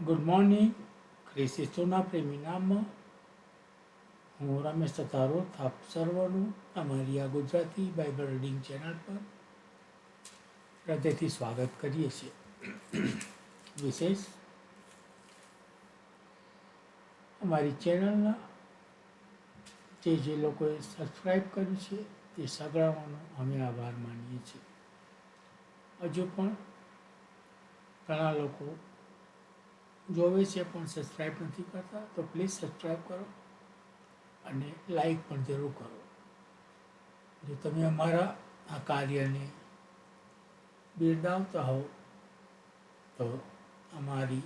Good morning ખ્રિસ્તીસ્તુના પ્રેમી નામમાં હું રમેશ તથારો થાપ સર્વનું અમારી આ ગુજરાતી બાઇબલ રીડિંગ ચેનલ પર હૃદયથી સ્વાગત કરીએ છીએ વિશેષ અમારી ચેનલના જે જે લોકોએ સબસ્ક્રાઈબ કર્યું છે તે સગળાઓનો અમે આભાર માનીએ છીએ હજુ પણ ઘણા લોકો જોવે છે પણ સબસ્ક્રાઈબ નથી કરતા, તો પ્લીઝ સબસ્ક્રાઈબ કરો અને લાઈક પણ જરૂર કરો. જો તમે અમારા આ કાર્યને બિરદાવતા હો તો અમારી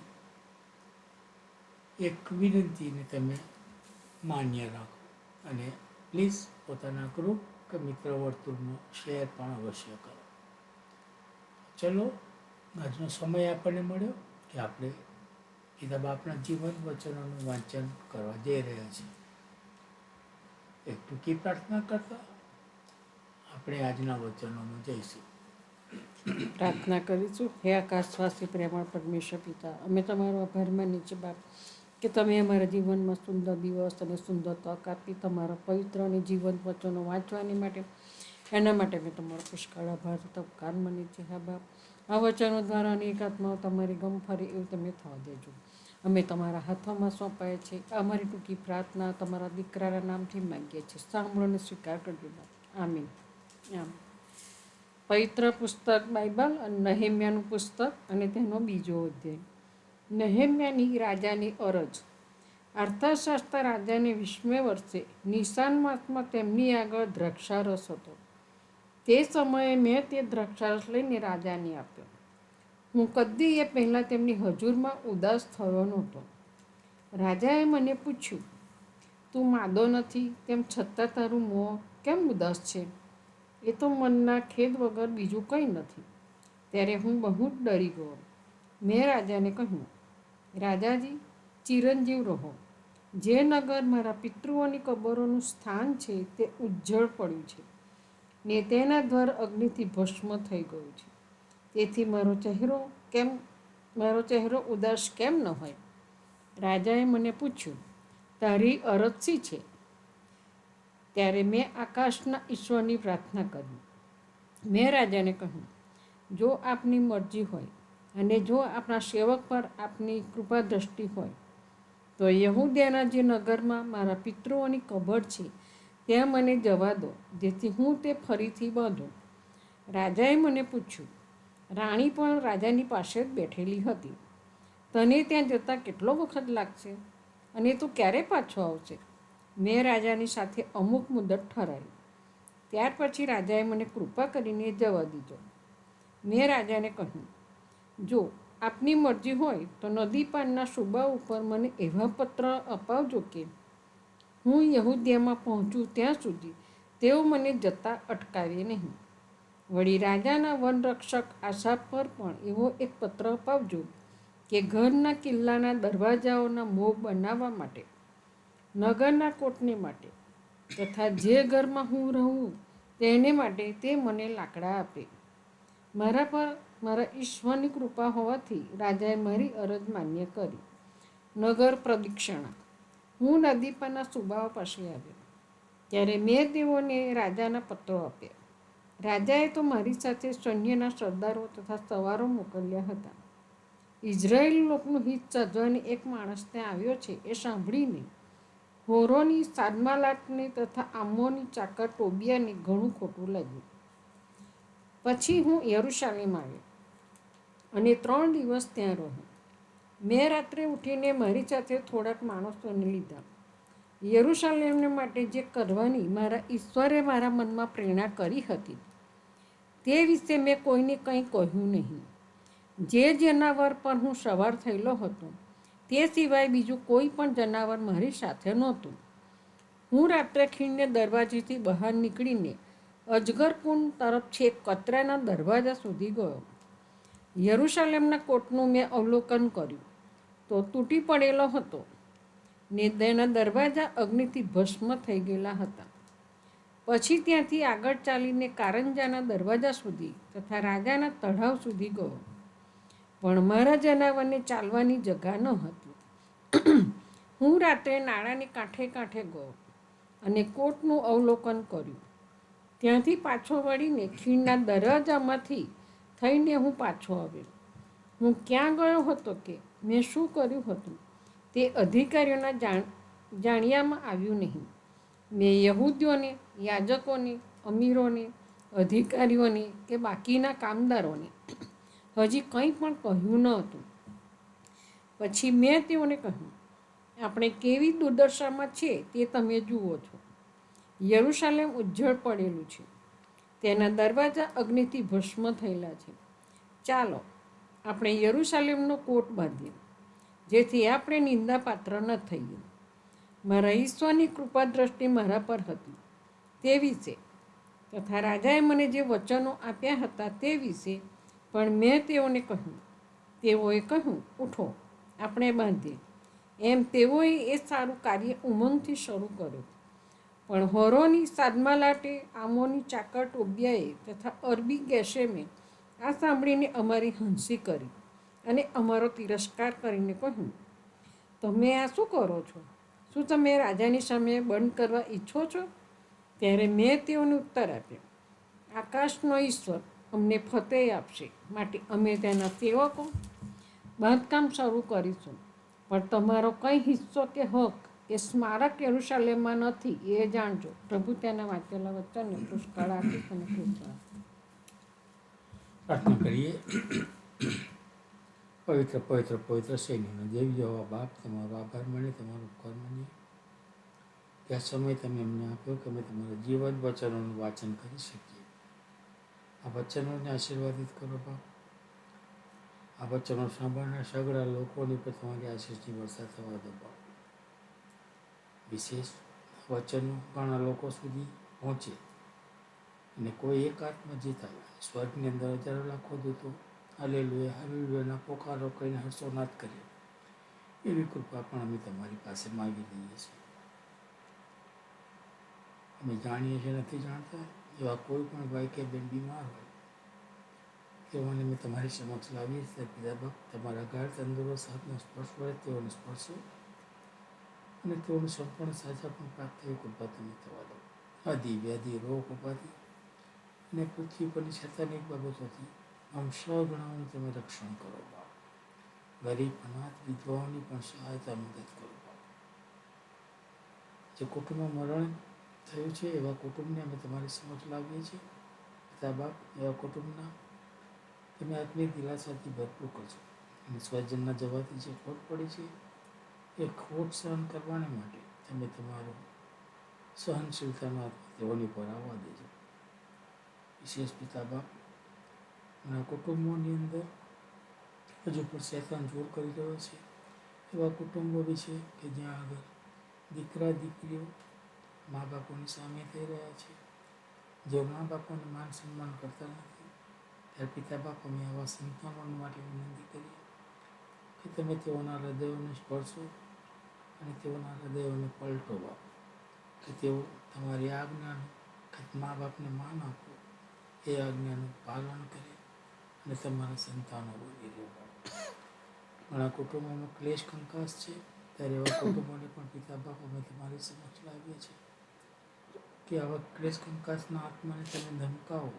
એક વિનંતીને તમે માન્ય રાખો અને પ્લીઝ પોતાના ગ્રુપ કે મિત્ર વર્તુળમાં શેર પણ અવશ્ય કરો. ચલો, આજનો સમય આપણને મળ્યો કે આપણે કિતાબ આપણા જીવન વચનોનું વાંચન કરવા જઈ રહ્યા છીએ એક ટૂંકી પ્રાર્થના કરતા આપણે આજના વચનોમાં જઈશું. પ્રાર્થના કરીશું. હે આકાશવાસી, પ્રેમળ પરમેશ્વર પિતા, અમે તમારો આભાર માની છે બાપ, કે તમે અમારા જીવનમાં સુંદર દિવસ અને સુંદર તક આપી તમારા પવિત્ર અને જીવંત વચનો વાંચવાની માટે, એના માટે મેં તમારો પુષ્કળ આભાર તબકાર માની છે હા, બાપ. આ વચનો દ્વારા અનેક આત્માઓ તમારી ગમ ફરે એવું તમે થવા દેજો. અમે તમારા હાથોમાં સોંપાય છે. અમારી ટૂંકી પ્રાર્થના તમારા દીકરાના નામથી માગીએ છીએ. સાંભળોને સ્વીકાર કરજો આમીન. આમ. પવિત્ર પુસ્તક બાઇબલ અને નહેમ્યાનું પુસ્તક અને તેનો બીજો અધ્યાય. નહેમ્યાની રાજાની અરજ. અર્થશાસ્ત્ર રાજાને વીસમે વર્ષે નિશાન માસમાં તેમની આગળ દ્રક્ષારસ હતો. તે સમયે મેં તે દ્રાક્ષારસ લઈને રાજાને આપ્યો. હું કદી એ પહેલાં તેમની હજુરમાં ઉદાસ થયો નહોતો. રાજાએ મને પૂછ્યું, તું માદો નથી, તેમ છતાં તારું મોં કેમ ઉદાસ છે? એ તો મનના ખેદ વગર બીજું કંઈ નથી. ત્યારે હું બહુ જ ડરી ગયો. મેં રાજાને કહ્યું, રાજાજી, ચિરંજીવ રહો. જે નગર મારા પિતૃઓની કબરોનું સ્થાન છે તે ઉજ્જળ પડ્યું છે. ને તેના દ્વાર અગ્નિથી ભસ્મ થઈ ગયું છે. તેથી મારો ચહેરો કેમ, મારો ચહેરો ઉદાસ કેમ ન હોય? રાજાએ મને પૂછ્યું, તારી અરજ છે? ત્યારે મેં આકાશના ઈશ્વરની પ્રાર્થના કરી. મેં રાજાને કહ્યું, જો આપની મરજી હોય અને જો આપણા સેવક પર આપની કૃપા દ્રષ્ટિ હોય, તો યહૂદિયાના જે નગરમાં મારા પિતૃઓની કબર છે ત્યાં મને જવા દો, જેથી હું તે ફરીથી બાંધું. રાજાએ મને પૂછ્યું, રાણી પણ રાજાની પાસે જ બેઠેલી હતી. તને ત્યાં જતાં કેટલો વખત લાગશે? અને તું ક્યારે પાછો આવશે? મેં રાજાની સાથે અમુક મુદત ઠરાવી. ત્યાર પછી રાજાએ મને કૃપા કરીને જવા દીધો. મેં રાજાને કહ્યું, જો આપની મરજી હોય તો નદી પારના સુબા ઉપર મને એવા પત્ર અપાવજો કે હું યહૂદિયામાં પહોંચું ત્યાં સુધી તેઓ મને જતાં અટકાવે નહીં. વળી રાજાના વનરક્ષક આશા પર પણ એવો એક પત્ર અપાવજો કે ઘરના કિલ્લાના દરવાજાઓના મોં બનાવવા માટે, નગરના કોટને માટે તથા જે ઘરમાં હું રહું તેને માટે તે મને લાકડા આપે. મારા પર મારા ઈશ્વરની કૃપા હોવાથી રાજાએ મારી અરજ માન્ય કરી. નગર પ્રદક્ષિણા હું નદી પરના સુબાઓ પાસે આવ્યો. ત્યારે મેં તેઓને રાજાના પત્રો આપ્યા. રાજાએ તો મારી સાથે સૈન્યના સરદારો તથા સવારો મોકલ્યા હતા. ઇઝરાયેલ લોકનું હિત સાધવાની એક માણસ ત્યાં આવ્યો છે એ સાંભળીને હોરોની, સાદમાલાટને તથા આમોની ચાકર ટોબિયાને ઘણું ખોટું લાગ્યું. પછી હું યરુશાલેમ આવ્યો અને ત્રણ દિવસ ત્યાં રહ્યો મેં રાત્રે ઉઠીને મારી સાથે થોડાક માણસોને લીધા. યરુશાલેમને માટે જે કરવાની મારા ઈશ્વરે મારા મનમાં પ્રેરણા કરી હતી, તે વિશે મેં કોઈને કંઈ કહ્યું નહીં. જે જનાવર પર હું સવાર થયેલો હતો, તે સિવાય બીજું કોઈ પણ જનાવર મારી સાથે નહોતું. હું રાત્રે ખીણને દરવાજેથી બહાર નીકળીને અજગરકુંડ તરફ છેક કચરાના દરવાજા સુધી ગયો. યરુશાલેમના કોટનું મેં અવલોકન કર્યું. તો તૂટી પડેલો હતો. ને તેના દરવાજા અગ્નિથી ભસ્મ થઈ ગયેલા હતા. પછી ત્યાંથી આગળ ચાલીને કારંજાના દરવાજા સુધી તથા રાજાના તળાવ સુધી ગયો. પણ મારા જનાવરને ચાલવાની જગા ન હતી. હું રાત્રે નાળાની કાંઠે કાંઠે ગયો અને કોટનું અવલોકન કર્યું. ત્યાંથી પાછો વળીને ખીણના દરવાજામાંથી થઈને હું પાછો આવ્યો. હું ક્યાં ગયો હતો કે મેં શું કર્યું હતું? તે અધિકારીઓના જાણ, જાણ્યામાં આવ્યું નહીં. મેં યહૂદીઓને, યાજકોને, અમીરોને, અધિકારીઓને કે બાકીના કામદારોને હજી કંઈ પણ કહ્યું ન હતું. પછી મેં તેઓને કહ્યું, આપણે કેવી દુર્દશામાં છે તે તમે જુઓ છો. યરુશાલેમ ઉજ્જળ પડેલું છે. તેના દરવાજા અગ્નિથી ભસ્મ થયેલા છે. ચાલો આપણે યરુશાલેમનો કોટ બાંધીએ જેથી આપણે નિંદાપાત્ર ન થઈએ. મારા ઈશ્વરની કૃપા દ્રષ્ટિ મારા પર હતી. તે વિશે તથા રાજાએ મને જે વચનો આપ્યા હતા તે વિશે પણ મેં તેઓને કહ્યું. તેઓએ કહ્યું, ઉઠો, આપણે બાંધીએ. એમ તેઓએ એ સારું કાર્ય ઉમંગથી શરૂ કર્યું. પણ હોરોની સાદમાલાટે આમોની ચાકર ટોબિયાએ તથા અરબી ગેશેમે આ સાંભળીને અમારી હંસી કરી અને અમારો તિરસ્કાર કરીને કહ્યું, તમે આ શું કરો છો? શું તમે રાજાની સામે બંધ કરવા ઈચ્છો છો? ત્યારે મેં તેઓને ઉત્તર આપ્યો, આકાશનો ઈશ્વર અમને ફતેહ આપશે, માટે અમે તેના સેવકો બાંધકામ શરૂ કરીશું. પણ તમારો કંઈ હિસ્સો કે હક કે સ્મારક યરુશાલેમમાં નથી, એ જાણજો. પ્રભુ તેના વાંચેલા વચનને પુષ્કળ આપીશ અને કૃપા પ્રાર્થના કરીએ. પવિત્ર પવિત્ર પવિત્ર સૈન્યનો દેવી હોવા બાપ, તમારો આભાર માને, તમારો ઉપકાર માનીએ. આ સમય તમે અમને આપ્યો કે અમે તમારા જીવન વચનોનું વાંચન કરી શકીએ. આ વચનોને આશીર્વાદિત કરો બાપ. આ વચનો સાંભળનાર સગળા લોકોની પર તમારી આશીષની વર્ષા થવા દો બાપ. વિશેષ વચનો ઘણા લોકો સુધી પહોંચે. અને કોઈ એક આત્મા જીતાય. સ્વર્ગની અંદર હજારો લાખો દૂતો હાલેલુએ હાલેલુએના પોકારો કહીને હર્ષોનાદ કરીએ એવી કૃપા પણ અમે તમારી પાસે માગી લઈએ છીએ. અમે જાણીએ છીએ, નથી જાણતા એવા કોઈ પણ ભાઈ કે બેન બીમાર હોય, તેઓને અમે તમારી સમક્ષ લાવીએ છીએ. પિતા ભક્ત તમારા ગાઢ તંદુરસ્ત હાથનો સ્પર્શ હોય તેઓને સ્પર્શો અને તેઓને સંપૂર્ણ સાજા પણ પ્રાપ્ત થયું કૃપા તમે થવા દો. આ વ્યાધિ રોગ ઉપાધિ અને પૃથ્વી પરની સૈતાનિક બાબતોથી આમ સગણાઓનું તમે રક્ષણ કરો બાપ. ગરીબ, અનાથ, વિધવાઓની પણ સહાયતા મદદ કરો જે કુટુંબમાં મરણ થયું છે, એવા કુટુંબને અમે તમારી સમક્ષ લાવીએ છીએ. પિતા બાપ, એવા કુટુંબના તમે આત્મિક દિલાસાથી ભરપૂર કરજો. અને સ્વજનના જવાથી જે ખોટ પડી છે, એ ખોટ સહન કરવાને માટે તમે તમારું સહનશીલતાના તેઓની પર આવવા દેજો. વિશેષ પિતા બાપ મારા કુટુંબોની અંદર હજુ પણ શેતાન જોર કરી રહ્યો છે એવા કુટુંબો બી છે કે જ્યાં આગળ દીકરા દીકરીઓ મા બાપોની સામે થઈ રહ્યા છે જે મા બાપોને માન સન્માન કરતા નથી ત્યારે પિતા બાપ અમે આવા સંતાનો માટે વિનંતી કરીએ કે તમે તેઓના હૃદયોને સ્પર્શો અને તેઓના હૃદયોને પલટો બાપ કે તેઓ તમારી આજ્ઞાને મા બાપને માન આપો એ આજ્ઞાનું પાલન કરે અને તમારા સંતાનો બની રહે. ઘણા કુટુંબોમાં ક્લેશ કંકાસ છે, ત્યારે એવા કુટુંબોને પણ પિતા બાપ અમે તમારી સમક્ષ લાવીએ છીએ કે આવા ક્લેશ કંકાસના આત્માને તમે ધમકાવો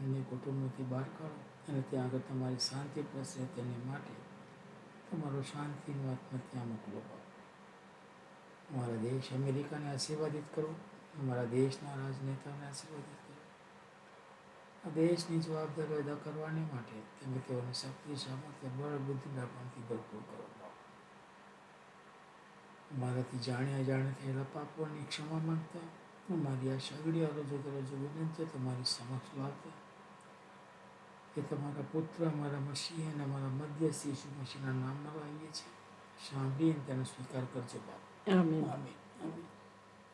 અને કુટુંબમાંથી બહાર કાઢો અને ત્યાં આગળ તમારી શાંતિ પ્રસરે તેને માટે તમારો શાંતિનો આત્મા ત્યાં મોકલો અમારા દેશ અમેરિકાને આશીર્વાદિત કરો, અમારા દેશના રાજનેતાઓને આશીર્વાદિત દેશની જવાબદારી અદા કરવાની માટે તમે તેઓની શક્તિ સામર્થ્ય બળ બુદ્ધિના પણથી ભરપૂર કરો. મારાથી જાણ્યા અજાણે થયેલા પાપોની ક્ષમા માંગતા મારી આ સગડી અરજો કરજો વિનંતી તમારી સમક્ષ લાવતા કે તમારા પુત્ર અમારા મસીહ અને અમારા મધ્યસ્થ ઈસુ મસીહના નામમાં લાવીએ છીએ. સાંભળીને તેનો સ્વીકાર કરજો બાપ. આમીન. આમીન. આમીન.